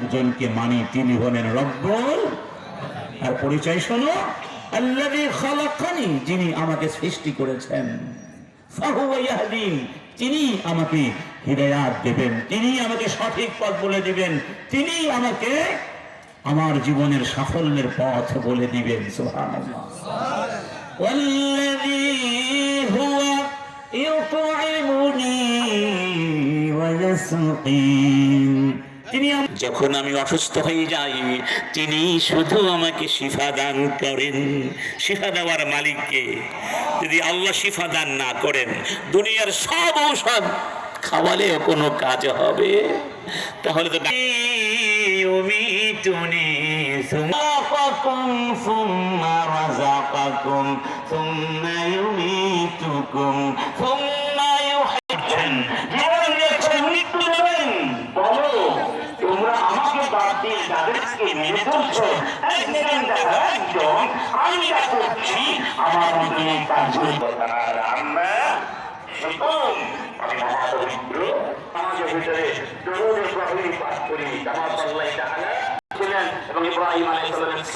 একজনকে মানি তিনি হলেন রব্বুল আর পরিচয় শোনো আল্লাযী খালাকানি যিনি আমাকে সৃষ্টি করেছেন ফাহুয়া ইয়াহদিন তিনি আমাকে হৃদয়াত দেবেন তিনি আমাকে সঠিক পথ বলে দিবেন তিনি আমাকে আমার জীবনের সাফল্যের পথ বলে দিবেন সুবহানাল্লাহ والذي هو يطعمني ويسقين তিনি আম- যখন আমি অসুস্থ হয়ে যাই তিনি শুধু আমাকে শিফা দান করেন শিফা দেওয়ার মালিককে যদি আল্লাহ শিফা দান না করেন দুনিয়ার সব ঔষধ খাওয়ালেও কোনো কাজ হবে তাহলে তো يميتني ثم خلقكم ثم رزقكم ثم يميتكم ثم يحييكم তাদেরকে দেখো একদম আমি যা করছি আমার মধ্যে এই কাজগুলো আর আমরা ছিলেন এবং ইব্রাহিম আলাইহিস